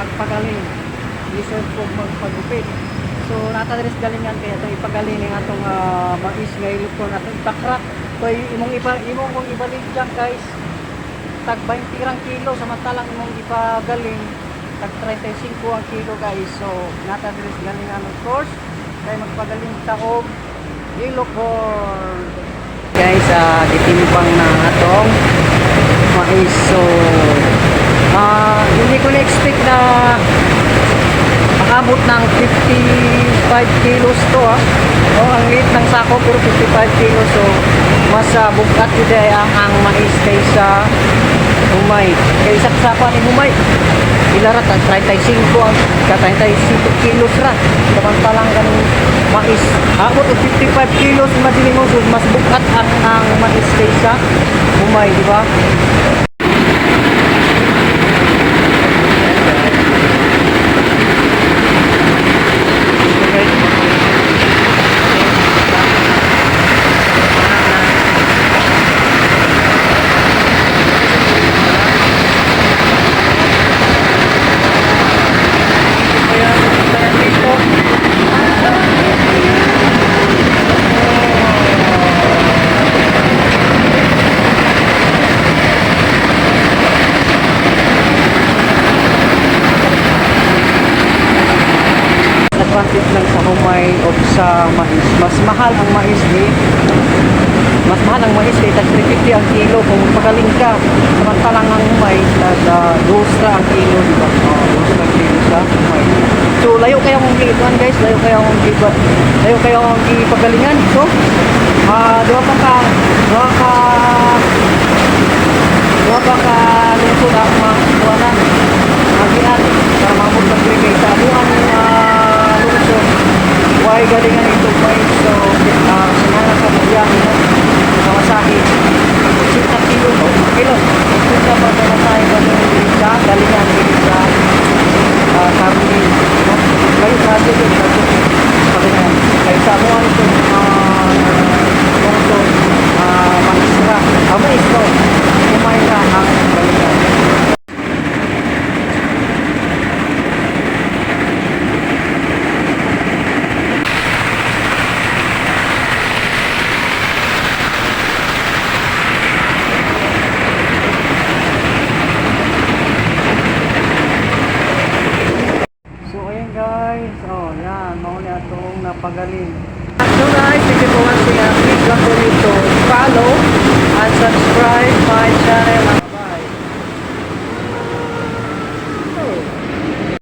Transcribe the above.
magpagaling. Lisod po magpagupit. So natadres galingan kaya itong ipagaling ng atong uh, mais nga ilipon atong takrak. Kaya imong iba imong kung ibalik dyan guys. Tag 20 rang kilo samantalang imong ipagaling tag 35 ang kilo guys. So natadres galingan of course. Kaya magpagaling taog ilokon. Guys, uh, gitimbang na atong mais. So, ah hindi ko na-expect na makabot ng 55 kilos to ah. Oh, ang liit ng sako pero 55 kilos. So, mas uh, bukat yun ay ang, ang mais kaysa humay. Kaysa sapa ni humay. Ilarat ang 35 ang ka 35 kilos ra. Samantalang ganun mais. Abot og 55 kilos mo so mas bukat ang, ang mais kaysa humay, di ba? market lang sa humay o sa mais. Mas mahal ang mais ni eh. mas mahal ang mais kay eh. tag 350 ang kilo kung pagaling ka. Samantalang ang humay tag uh, ah, ang kilo, di ba? Oh, ang kilo sa humay. So layo kayo ang gituan guys, layo kayo ang gituan. Layo kayo ang gipagalingan. So ah uh, duha pa ka, duha ka duha pa ka lungsod ang mga kuwanan. Ang ginati para mabuhat kay sa aduan ay galingan ito po. So, uh, sinara sa Muyaki na Kawasaki. Sinta kilo no? Kilo. Sinta pa na tayo galingan ito sa galingan ito uh, Carmi. No? Kayo sa atin ito sa ito. Pagkakas. Kayo sa mo ito. Uh, ano ito. Uh, Magistra. Ama ito. pagaling. So guys, if you want to see a big follow and subscribe.